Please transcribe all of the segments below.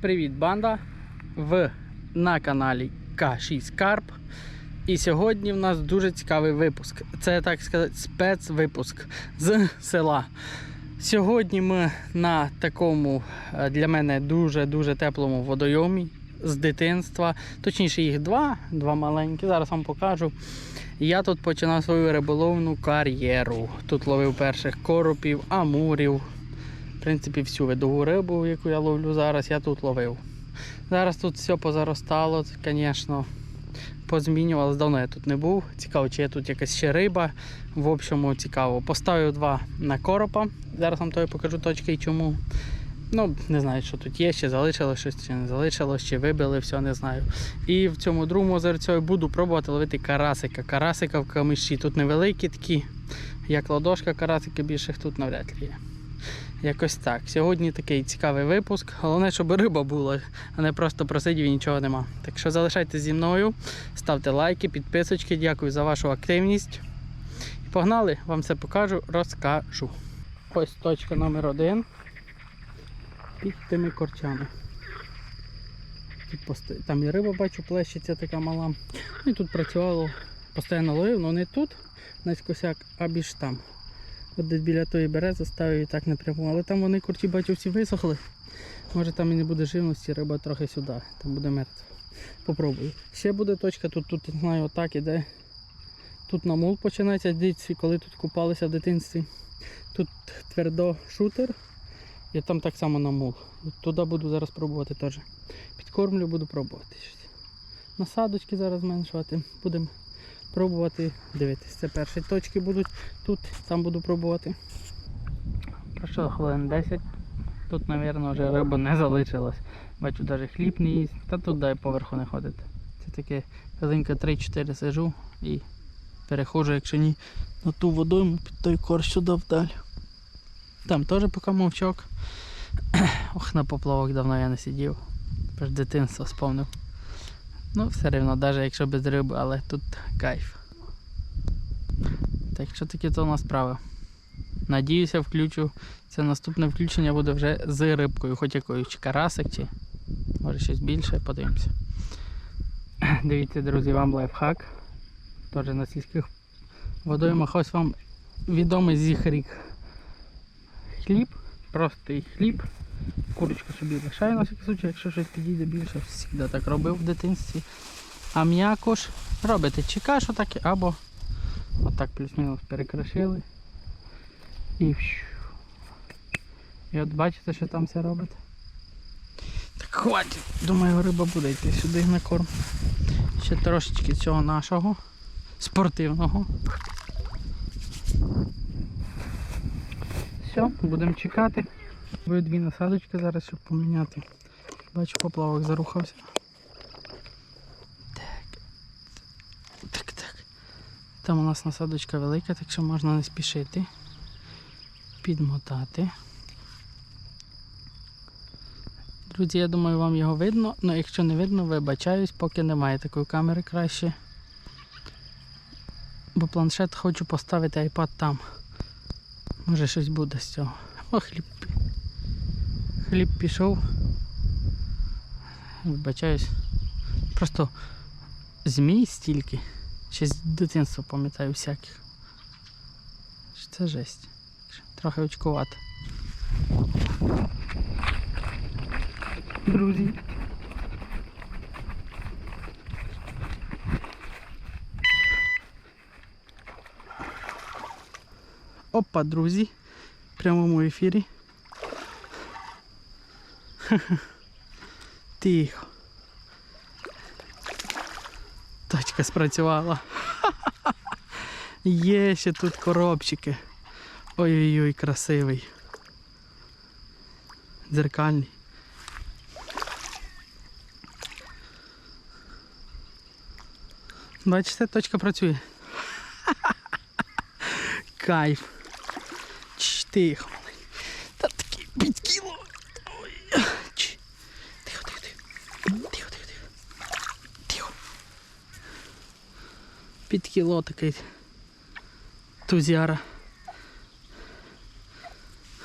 Привіт, банда! В на каналі К6 Карп. І сьогодні в нас дуже цікавий випуск. Це так сказати спецвипуск з села. Сьогодні ми на такому е, для мене дуже-дуже теплому водойомі з дитинства. Точніше, їх два, два маленькі. Зараз вам покажу. Я тут починав свою риболовну кар'єру. Тут ловив перших коропів, амурів. В принципі, всю видову рибу, яку я ловлю зараз, я тут ловив. Зараз тут все позаростало, звісно, позмінювалося. Давно я тут не був. Цікаво, чи є тут якась ще риба. В общому цікаво. Поставив два на коропа. Зараз вам то я покажу точки і чому. Ну, не знаю, що тут є, чи залишилось щось, чи не залишилось, чи вибили, все не знаю. І в цьому другому озерцю буду пробувати ловити карасика. Карасика в камиші. Тут невеликі такі, як ладошка, карасики більших тут навряд ли є. Якось так. Сьогодні такий цікавий випуск. Головне, щоб риба була, а не просто просидів і нічого нема. Так що залишайтеся зі мною, ставте лайки, підписочки, дякую за вашу активність. І погнали, вам все покажу, розкажу. Ось точка номер один. Під тими корчами. Там і риба бачу, плещеться така мала. Ну і тут працювало, постійно ловив, але не тут, наскосяк, а більш там. От десь біля тої берези ставив і так напряму. Але там вони курчі бачу всі висохли. Може там і не буде живності, риба трохи сюди, там буде мертва. Попробую. Ще буде точка, тут, тут знаю, отак іде. Тут на мул починається, дивіться, коли тут купалися в дитинстві. Тут твердо шутер. І там так само на мул. От Туди буду зараз пробувати теж. Підкормлю, буду пробувати. Насадочки зараз зменшувати. Будемо пробувати дивитись. Це перші точки будуть тут, там буду пробувати. Пройшло хвилин 10. Тут, мабуть, вже риба не залишилась. Бачу, навіть хліб не їсть, та тут дай поверху не ходить. Це таке хвилинка 3-4 сижу і переходжу, якщо ні, на ту водойму під той корч сюди вдаль. Там теж поки мовчок. Ох, на поплавок давно я не сидів. Перш дитинство сповнив. Ну, все рівно, навіть якщо без риби, але тут кайф. Так що таке то у нас справа. Надіюся, включу. Це наступне включення буде вже з рибкою, хоч якою, чи карасик, чи може щось більше, подивимося. Дивіться, друзі, вам лайфхак. Теж на сільських водоймах ось вам відомий зіхрік. Хліб, простий хліб. Курочку собі лишаю на всякий случай, якщо щось підійде більше, завжди так робив в дитинстві. А м'якош робите чи кашу так, або отак плюс-мінус перекришили. І. І от бачите, що там все робить. Так хватить. Думаю, риба буде йти сюди на корм. Ще трошечки цього нашого спортивного. Все, будемо чекати. Буде дві насадочки зараз, щоб поміняти. Бачу, поплавок зарухався. Так. Так, так. Там у нас насадочка велика, так що можна не спішити. Підмотати. Друзі, я думаю, вам його видно, але якщо не видно, вибачаюсь, поки немає такої камери краще. Бо планшет хочу поставити iPad там. Може щось буде з цього. О, хліб. Хліб пішов. Вибачаюсь. Просто змій стільки. Ще з дитинства пам'ятаю всяких. Це жесть. Трохи очкувати. Друзі. Опа, друзі. В прямому ефірі. Тихо. Точка спрацювала. Є ще тут коробчики. Ой-ой-ой, красивий. Дзеркальний. Бачите, точка працює. Кайф. Тихо. Та такий під кіло. Ой. Чш. Тихо, тихо, тихо. Тихо, тихо, тихо. Тихо. Під кіло такий. Тузяра.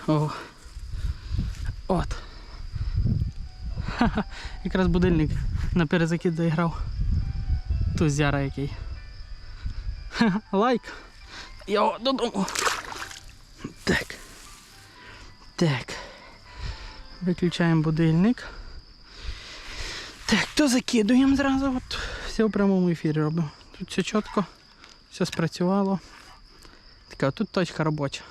О. От. Ха-ха, якраз будильник на перезакид заіграв. Тузяра який. Ха-ха, Лайк. Йо, додому. Так. Так. Виключаємо будильник. Так, то закидуємо зразу. От. Все в прямому ефірі робимо. Тут все чітко, все спрацювало. Така, тут точка робоча.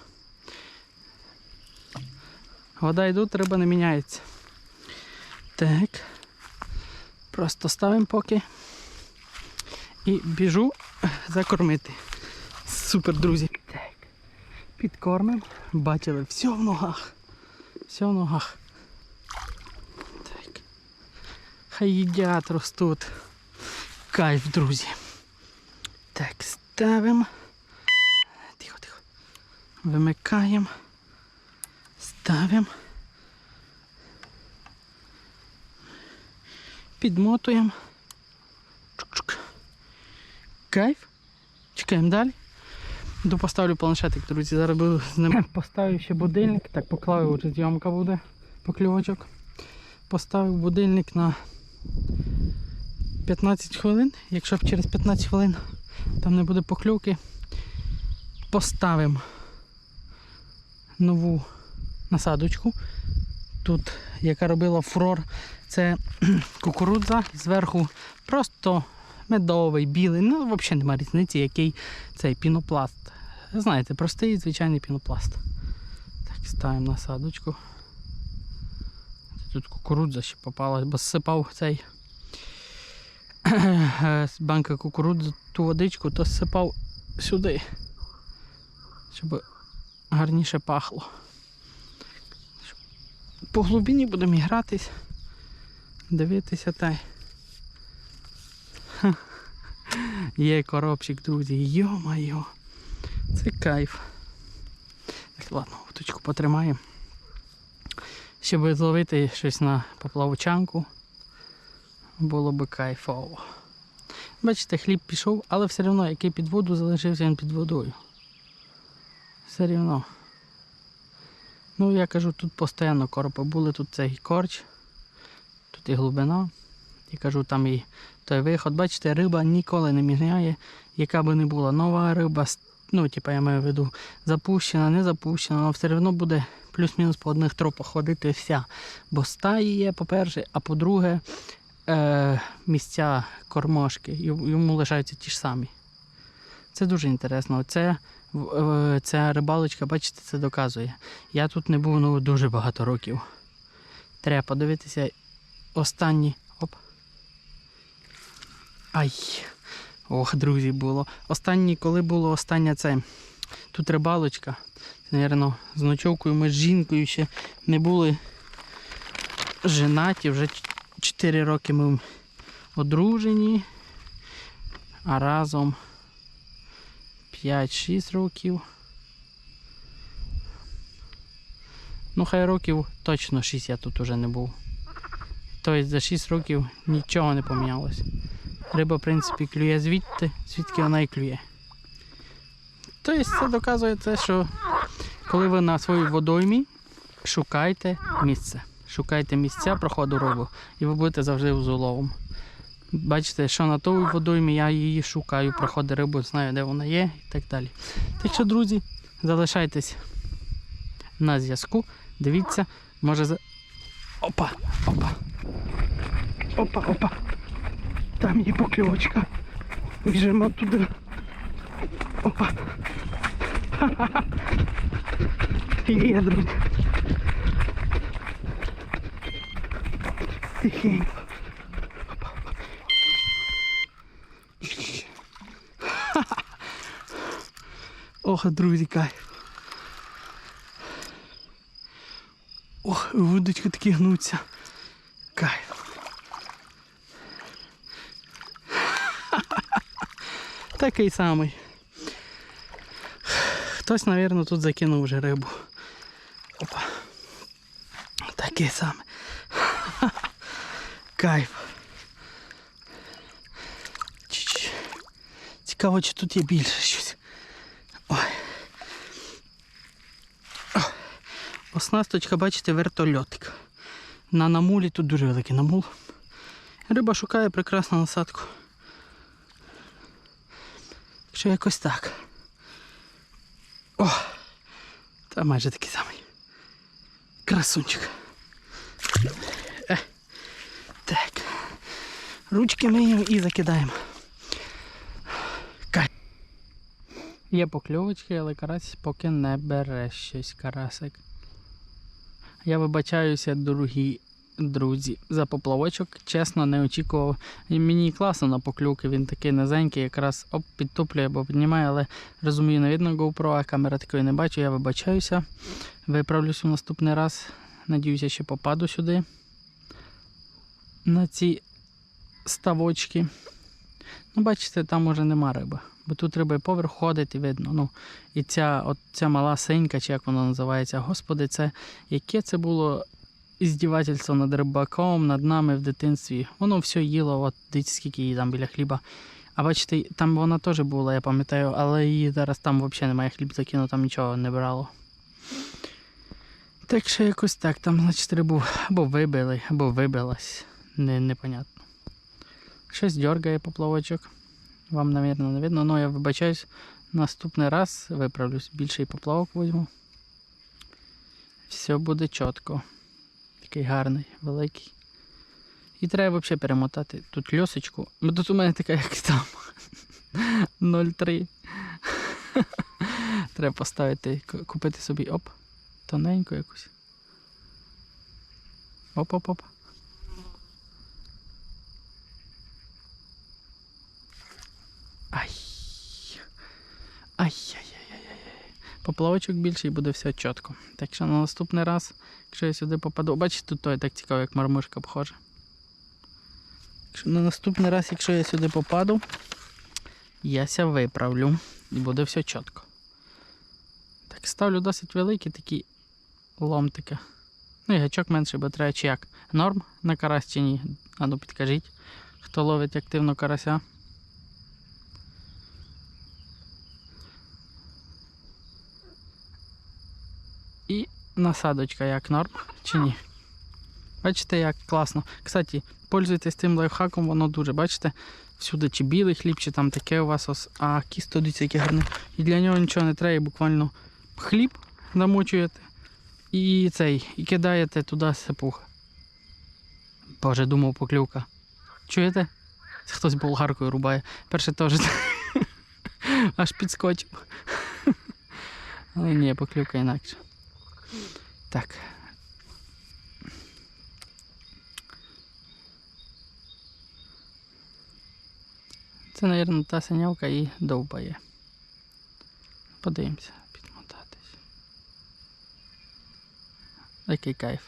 Вода йдуть, риба не міняється. Так. Просто ставимо поки. І біжу закормити. Супер, друзі. Так. Підкормимо. Бачили, все в ногах. Все в ногах. Так. Хай їдять, ростуть. Кайф, друзі. Так, ставимо. Тихо, тихо. Вимикаємо. Ставимо. Підмотуємо. Чук-чук. Кайф. Чекаємо далі. До поставлю планшетик, друзі. Зараз буду з ним. Поставив ще будильник. Так, поклав зйомка буде покльовочок. Поставив будильник на 15 хвилин. Якщо через 15 хвилин там не буде покльовки, поставимо нову насадочку. Тут, яка робила фурор, це кукурудза, зверху просто медовий, білий. Ну, взагалі немає різниці, який цей пінопласт. Знаєте, простий звичайний пінопласт. Так, ставимо насадочку. Тут кукурудза ще попалась, бо зсипав цей з банка кукурудзи ту водичку, то зсипав сюди, щоб гарніше пахло. По глибині будемо гратись, дивитися та. Є коробчик, друзі, йо-майо. Це кайф. Так, ладно, уточку потримаємо. Щоб зловити щось на поплавочанку. Було би кайфово. Бачите, хліб пішов, але все одно, який під воду залишився він під водою. Все рівно. Ну, я кажу, тут постійно коропи були, тут цей корч, тут і глибина. Я кажу, там і той виход. Бачите, риба ніколи не міняє, яка би не була нова риба, ну, типа я маю в виду, запущена, не запущена, але все одно буде плюс-мінус по одних тропах ходити вся. Бо стаї є, по-перше, а по-друге, е, місця кормошки, йому лишаються ті ж самі. Це дуже інтересно. Це, е, ця рибалочка, бачите, це доказує. Я тут не був ну, дуже багато років. Треба подивитися останні. Оп. Ай. Ох, друзі, було. Останні, коли було остання це. Тут рибалочка. Наверно, з ночовкою ми з жінкою ще не були женаті. Вже 4 роки ми одружені. А разом 5-6 років. Ну, хай років точно 6 я тут уже не був. Тобто за 6 років нічого не помінялось. Риба, в принципі, клює звідти, звідки вона і клює. Тобто це доказує те, що коли ви на своїй водоймі, шукайте місце. Шукайте місця проходу риби, і ви будете завжди з уловом. Бачите, що на той водоймі я її шукаю, проходи рибу, знаю, де вона є і так далі. Так що, друзі, залишайтесь на зв'язку. Дивіться, може за. Опа! Опа! Опа, опа! Там є покльовочка. Біжимо туди. Опа! Ха-ха-ха. Є, друзі. Тихенько. Ох, друзі, кайф. Ох, вудочки такі гнуться. Кайф. Такий самий. Хтось, мабуть, тут закинув вже рибу. Опа. Такий самий. Кайф. Цікаво, чи тут є більше щось. Ой. Оснасточка, бачите, вертольотик. на намулі, тут дуже великий намул. Риба шукає прекрасну насадку. Якщо якось так. О! Майже такий самий. Красунчик. Е. Так. Ручки миємо і закидаємо. Кай. Є покльовочки, але карась поки не бере щось карасик. Я вибачаюся, дорогі друзі, за поплавочок. Чесно, не очікував. І мені класно на поклювки, він такий низенький, якраз оп, підтоплює або піднімає, але розумію, не видно GoPro, а камера такої не бачу. Я вибачаюся. Виправлюсь у наступний раз. Надіюся, ще попаду сюди. На ці ставочки. Ну, бачите, там уже нема риби. Бо тут риби поверх ходить і видно. Ну, і ця, от ця мала синька, чи як вона називається, господи, це яке це було іздівательство над рибаком, над нами в дитинстві. Воно все їло, от дивіться, скільки її там біля хліба. А бачите, там вона теж була, я пам'ятаю, але її зараз там взагалі немає хліб закинув, там нічого не брало. Так що якось так, там, значить, рибу або вибили, або вибилась. Не, непонятно. Щось дергає поплавочок. Вам, мабуть, не видно. Ну, я вибачаюсь, наступний раз виправлюсь, більший поплавок візьму. Все буде чітко. Такий гарний, великий. І треба взагалі перемотати тут льосочку. Бо тут у мене така, як там 0,3. Треба поставити, купити собі оп, тоненьку якусь. Оп-оп-оп. Ай. Ай-яй-яй-яй-яй. Поплавочок більший буде все чітко. Так що на наступний раз, якщо я сюди попаду. Бачите, тут той так цікаво, як мармишка похоже. Якщо на наступний раз, якщо я сюди попаду, я ся виправлю і буде все чітко. Так, ставлю досить великі такі ломтики. Ну і гачок менший, бо треба чи як. Норм на карась чи ні? А ну підкажіть, хто ловить активно карася. І насадочка як норм чи ні? Бачите, як класно. Кстати, пользуйтесь тим лайфхаком, воно дуже, бачите, всюди чи білий хліб, чи там таке у вас, ос... а кісто дивіться, яке гарне. І для нього нічого не треба, буквально хліб намочуєте і цей, і кидаєте туди сипух. Боже, думав поклювка. Чуєте? Це хтось болгаркою рубає. Перше теж аж підскочив. Але ні, поклювка інакше. Так. Це, мабуть, та синявка і довбає. Подивимося, підмотатись. Який кайф.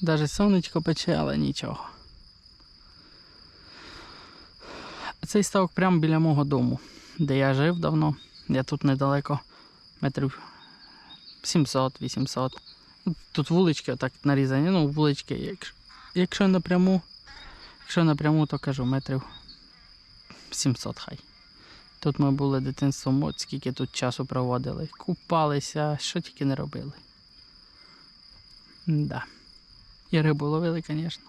Даже сонечко пече, але нічого. Цей ставок прямо біля мого дому, де я жив давно. Я тут недалеко, метрів 700-800. Тут вулички отак нарізані. Ну, вулички, якщо, якщо напряму, якщо напряму, то кажу метрів 700 хай. Тут ми були дитинством, от скільки тут часу проводили. Купалися, що тільки не робили. Да. І рибу ловили, звісно.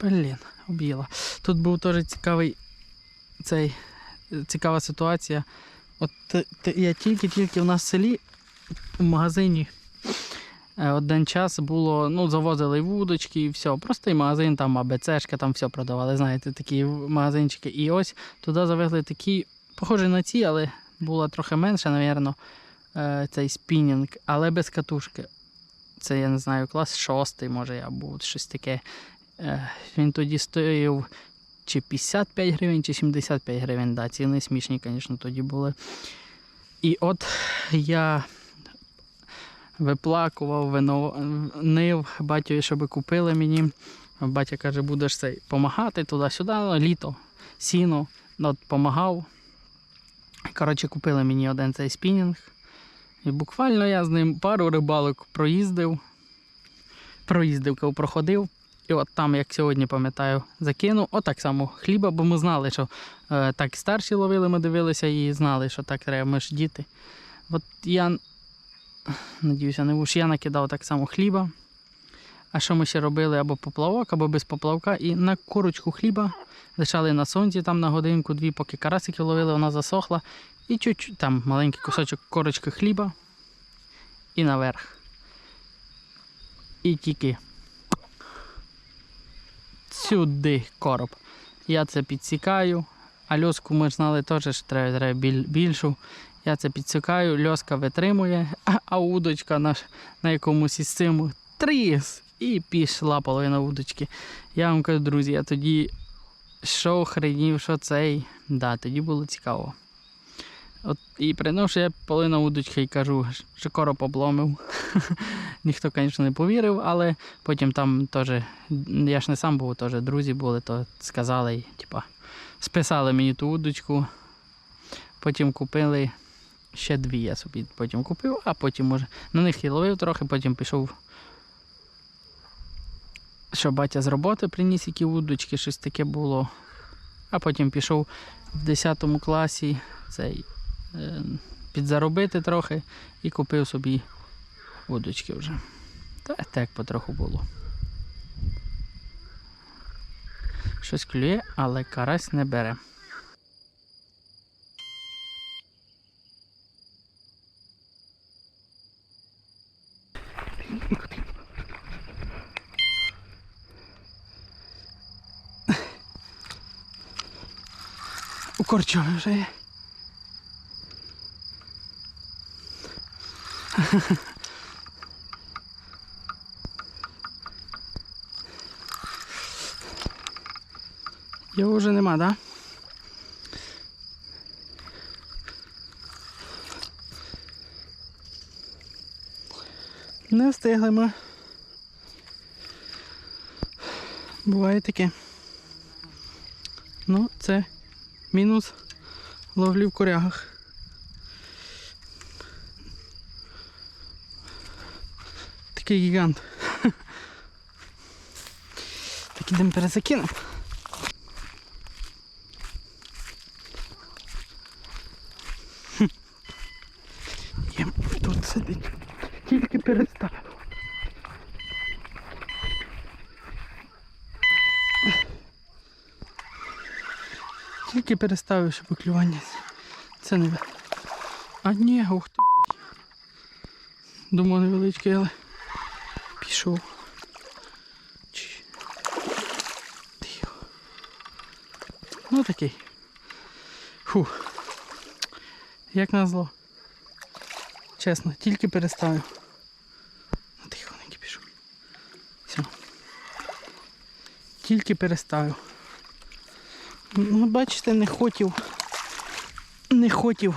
Блін, об'їла. Тут був теж цікавий цей, цікава ситуація. От я тільки-тільки в нас в селі в магазині е, один час було, ну, завозили і вудочки і все. Простий магазин, там АБЦшка, там все продавали, знаєте, такі магазинчики. І ось туди завезли такі, похожі на ці, але було трохи менше, напевно, цей спінінг, але без катушки. Це я не знаю, клас шостий, може я був щось таке. Е, Він тоді стоїв чи 55 гривень, чи 75 гривень. Да, ціни смішні, звісно, тоді були. І от я виплакував, винив батькові, щоб купили мені. Батя каже, будеш цей помагати туди-сюди, літо, сіно, Ну, от помагав. Коротше, купили мені один цей спінінг. І буквально я з ним пару рибалок проїздив. Проїздив, проходив. І от там, як сьогодні пам'ятаю, закинув. Отак само хліба, бо ми знали, що е, так старші ловили, ми дивилися і знали, що так треба, ми ж діти. От я Надіюся, не вуш. Я накидав так само хліба. А що ми ще робили? Або поплавок, або без поплавка. І на курочку хліба лишали на сонці там на годинку-дві, поки карасики ловили, вона засохла. І чуть-чуть там маленький кусочок корочки хліба. І наверх. І тільки сюди короб. Я це підсікаю. А льоску ми ж знали теж, що треба, треба більшу. Я це підсікаю, льоска витримує, а, удочка наш на якомусь із цим тріс. І пішла половина удочки. Я вам кажу, друзі, я тоді що хренів, що цей. Да, тоді було цікаво. От, і приношу я половину удочки і кажу, що короб обломив. Ніхто, звісно, не повірив, але потім там теж, я ж не сам був, теж друзі були, то сказали, типа, списали мені ту удочку. Потім купили ще дві я собі потім купив, а потім може на них і ловив трохи, потім пішов. Що батя з роботи приніс які удочки, щось таке було. А потім пішов в 10 класі цей, підзаробити трохи і купив собі удочки вже. Та так потроху було. Щось клює, але карась не бере. У вже є. Його вже нема, так? Не встигли ми. Буває таке. Ну, це мінус ловлі в корягах. Такий гігант. Так ідемо перезакинемо. Тут сидить. Тільки переставив. Тільки переставив, щоб поклювання. Це не. А ні, ух ти. Думав невеличкий, але пішов. Тихо. Ну такий. Фу. Як назло. Чесно, тільки переставив. Ну, Тихоненький пішов. Все. Тільки переставив. Ну, бачите, не хотів. Не хотів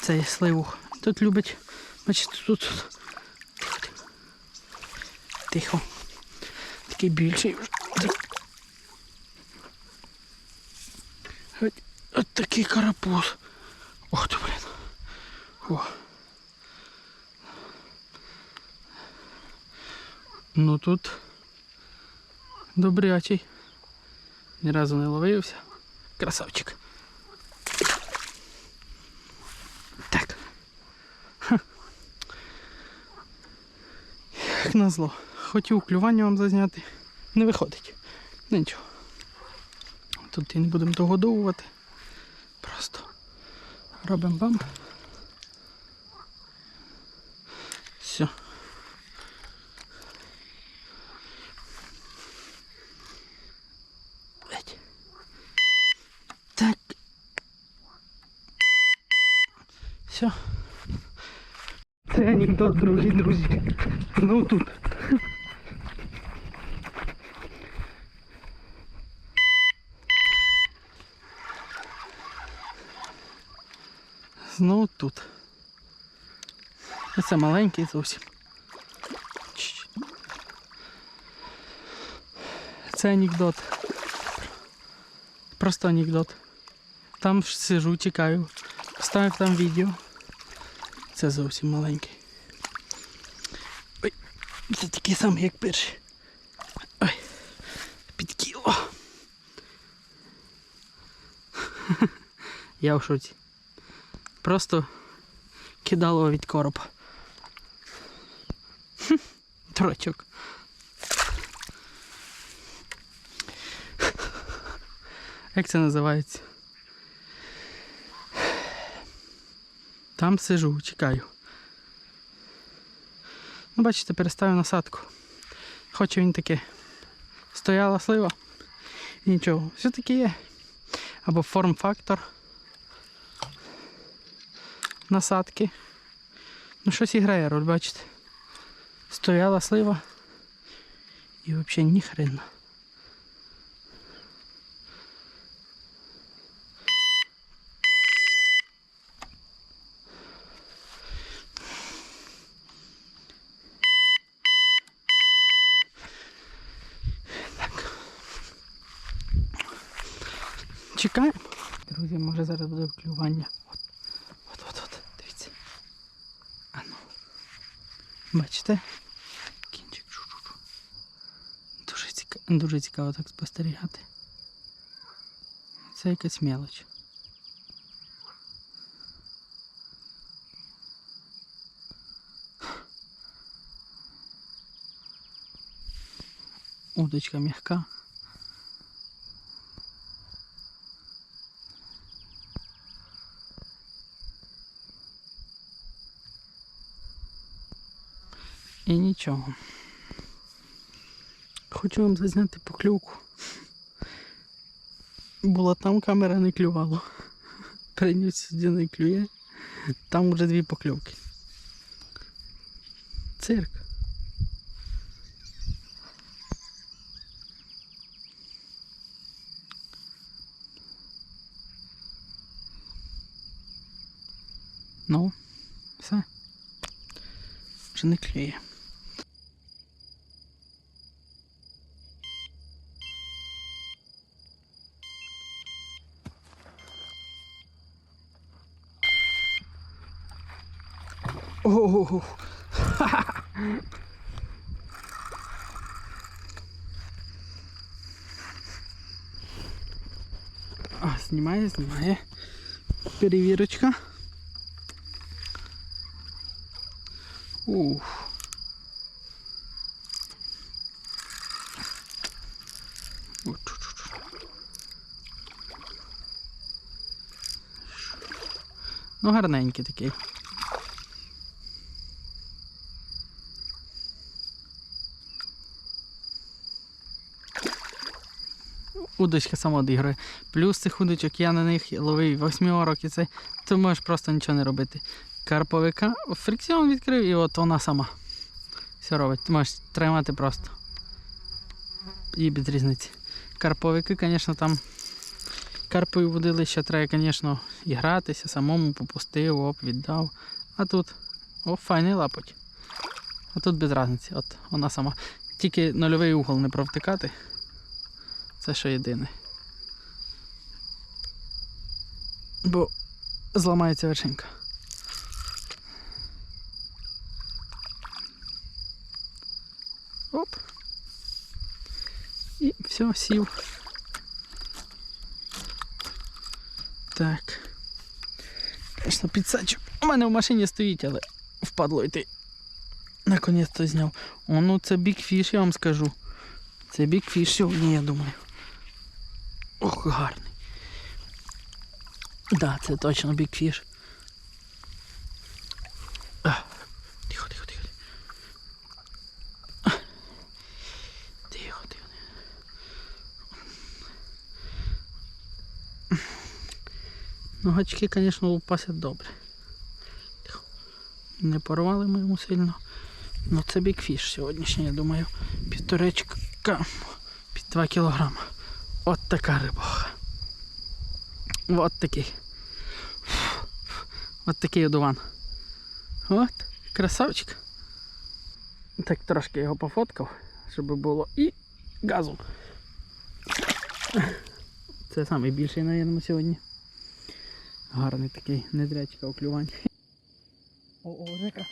цей сливу. Тут любить. Бачите, тут. тут. Тихо. Такий більший вже. От такий карапуз. Ох ти, блін. О. Ну тут добрячий. Ні разу не ловився. Красавчик. Так. Ха. Як назло. Хотів клювання вам зазняти. Не виходить. Нічого. Тут і не будемо догодовувати. Просто робимо бам. Все. Так. Все. Це анекдот, другі друзі. Ну тут. Тут. Це маленький зовсім. Це анекдот. Просто анекдот. Там сижу, чекаю. Вставив там відео. Це зовсім маленький. Ой, це такий самий, як перший. Ой, під кіло. Я в шоці. Просто кидало від коропа. Трочок. Як це називається? Там сижу, чекаю. Ну, бачите, переставив насадку. Хоче він таке. Стояла слива. І нічого. Все-таки є. Або форм-фактор. Насадки. Ну щось і грає роль, бачите. Стояла слива. І взагалі ні хрена. Так. Чекаємо. Друзі, може зараз буде клювання. От, от, от, от. Дивіться. А ну. Бачите? Кінчик. Дуже цікаво, дуже цікаво так спостерігати. Це якась мелоч. Удочка м'яка. І нічого. Хочу вам зазняти поклювку. Була там камера не клювала. Приніс сюди не клює. Там вже дві покльовки. Цирк. Ну, все. Вже не клює. Ого. А, знімає, знімає. Перевірочка. Ух. Ну, гарненький такий. Удочка сама одіграє. Плюс цих удочок я на них ловив восьмиорок і це, ти можеш просто нічого не робити. Карповика фрикціон відкрив і от вона сама. Все робить. Ти можеш тримати просто. І без різниці. Карповики, звісно, там карпові водилища треба, звісно, і гратися, самому попустив, оп, віддав. А тут, о, файний лапоть. А тут без різниці. От вона сама. Тільки нульовий угол не провтикати. Це що єдине. Бо зламається вершинка. Оп. І все, сів. Так. Звісно, підсачок. У мене в машині стоїть, але впадло йти. Наконець-то зняв. О, ну це бікфіш, я вам скажу. Це бікфіш сьогодні, я думаю. Ох, гарний. Да, це точно бікфіш. Тихо, тихо, тихо. Тихо, тихо. Ну, гачки, звісно, лупасять добре. Тихо. Не порвали ми йому сильно. Ну це бікфіш сьогоднішній, я думаю. Півторечка під 2 кілограма. От така рибога. От такий. От такий одуван. От, красавчик. Так трошки його пофоткав, щоб було і газу. Це найбільший, мабуть, сьогодні. Гарний такий, недрячка оклювань. О, о, река.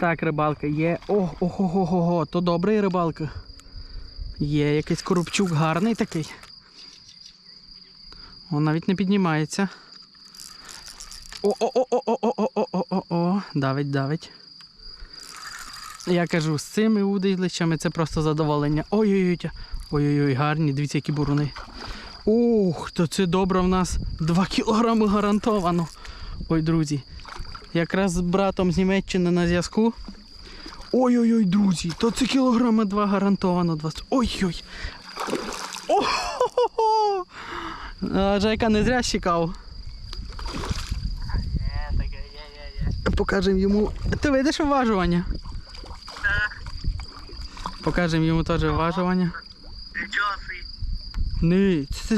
Так, рибалка є. О, ого, го го то добрий рибалка. Є якийсь коробчук гарний такий. Він навіть не піднімається. О-о-о-о-о-о-о-о-о. Давить, давить. Я кажу, з цими удилищами це просто задоволення. Ой-ой-ой. Ой-ой-ой, гарні, дивіться, які буруни. Ух, то це добре в нас 2 кілограми гарантовано. Ой, друзі. Якраз з братом з Німеччини на зв'язку. Ой-ой-ой, друзі, то це кілограми 2 гарантовано 20. Ой-ой. О-хо-хо-хо! Жайка не зря є. Покажемо йому. Ти видиш уважування? Покажемо йому теж собі. Ні, це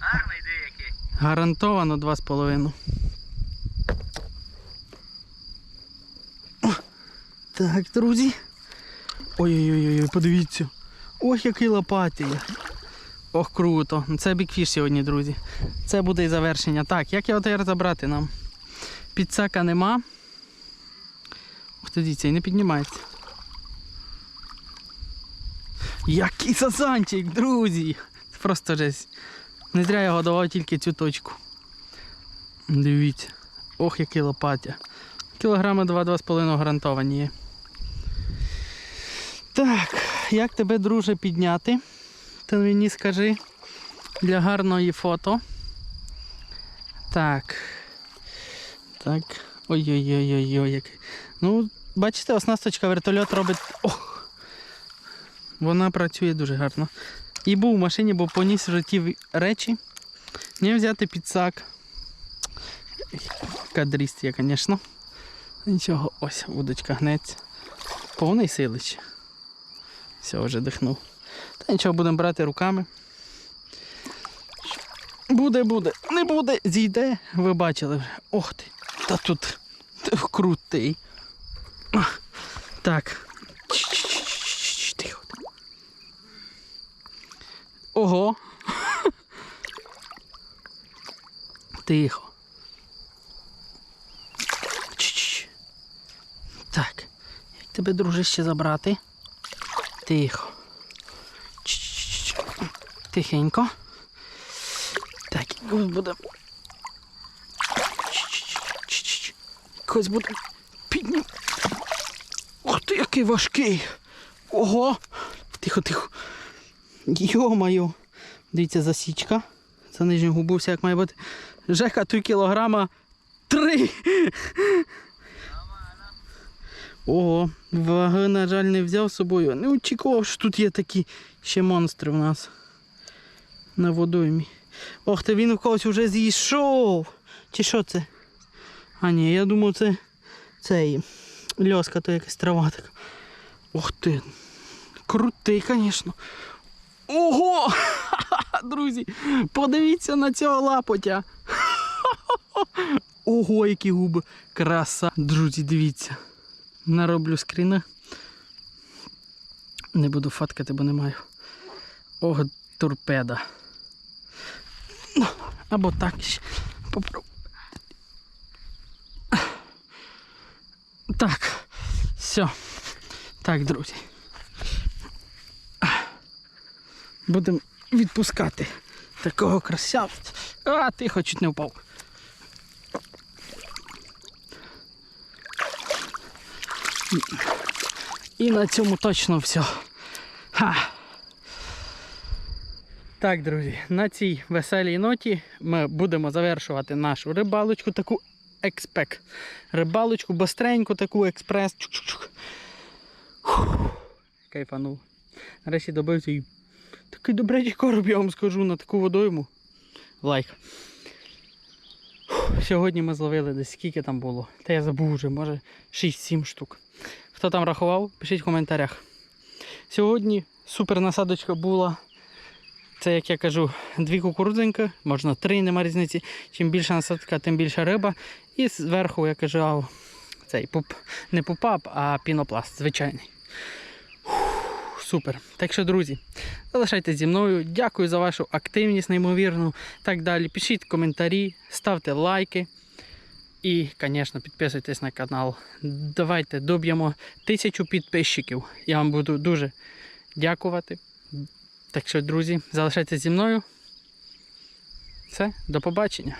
Гарний деякий. гарантовано 2,5. Так, друзі. Ой-ой-ой, подивіться. Ох, який лопатий. Ох, круто. Це бікфіш сьогодні, друзі. Це буде і завершення. Так, як його тепер забрати нам? Підсака нема. Ти, дивіться, і не піднімається. Який сазанчик, друзі! Це просто жесть. Не зря я годував тільки цю точку. Дивіться. Ох, який лопатя. Кілограми 2-2,5 гарантовані є. Так, як тебе, друже, підняти? Ти мені скажи для гарної фото. Так. Так. Ой-ой-ой-ой-ой. який. Ну, бачите, оснасточка вертольот робить. Ох! Вона працює дуже гарно. І був в машині, бо поніс вже ті речі. Не взяти підсак. Кадріст є, звісно. Нічого, ось вудочка гнеться. Повний силич. Все, вже дихнув. Та нічого, будемо брати руками. Буде, буде, не буде, зійде, ви бачили вже. Ох ти, та тут крутий. Так. Тихо. Ого. Тихо. Так. Як тебе, дружище, забрати? Тихо. Тихенько. Так, ось буде. Якось буде піднім. Ух ти, який важкий. Ого. Тихо, тихо. Йо-моє. Дивіться, засічка. Це нижню губу все як має бути. Жека, тут кілограма три. Ого, ваги, на жаль, не взяв з собою. Не очікував, що тут є такі ще монстри в нас. На водоймі. Ох ти він у когось вже зійшов. Чи що це? А ні, я думав, це цей льоска, то якась трава така. Ох ти. Крутий, звісно. Ого! Друзі, подивіться на цього лапотя. Ого, які губи. Краса. Друзі, дивіться. Нароблю скріни. Не буду фоткати, бо не маю. Ого, торпеда. Ну, Або так. Попробую. Так. Все. Так, друзі. Будемо відпускати такого красавця. А, тихо, чуть не впав. І на цьому точно все. Ха. Так, друзі, на цій веселій ноті ми будемо завершувати нашу рибалочку, таку експек. Рибалочку, бостреньку, таку експрес. Чук-чук-чук. Фух, Кайфанув. Нарешті добився і такий добрячий короб, я вам скажу, на таку водойму. Лайк. Сьогодні ми зловили десь скільки там було. Та я забув вже, може 6-7 штук. Хто там рахував, пишіть в коментарях. Сьогодні супер насадочка була. Це, як я кажу, дві кукурудзинки, можна три, нема різниці. Чим більша насадка, тим більша риба. І зверху, я кажу, цей пуп, не пупап, а пінопласт звичайний. Супер. Так що, друзі, залишайтесь зі мною. Дякую за вашу активність, неймовірну. Так далі. Пишіть коментарі, ставте лайки. І, звісно, підписуйтесь на канал. Давайте доб'ємо тисячу підписчиків. Я вам буду дуже дякувати. Так що, друзі, залишайтеся зі мною. Все, до побачення.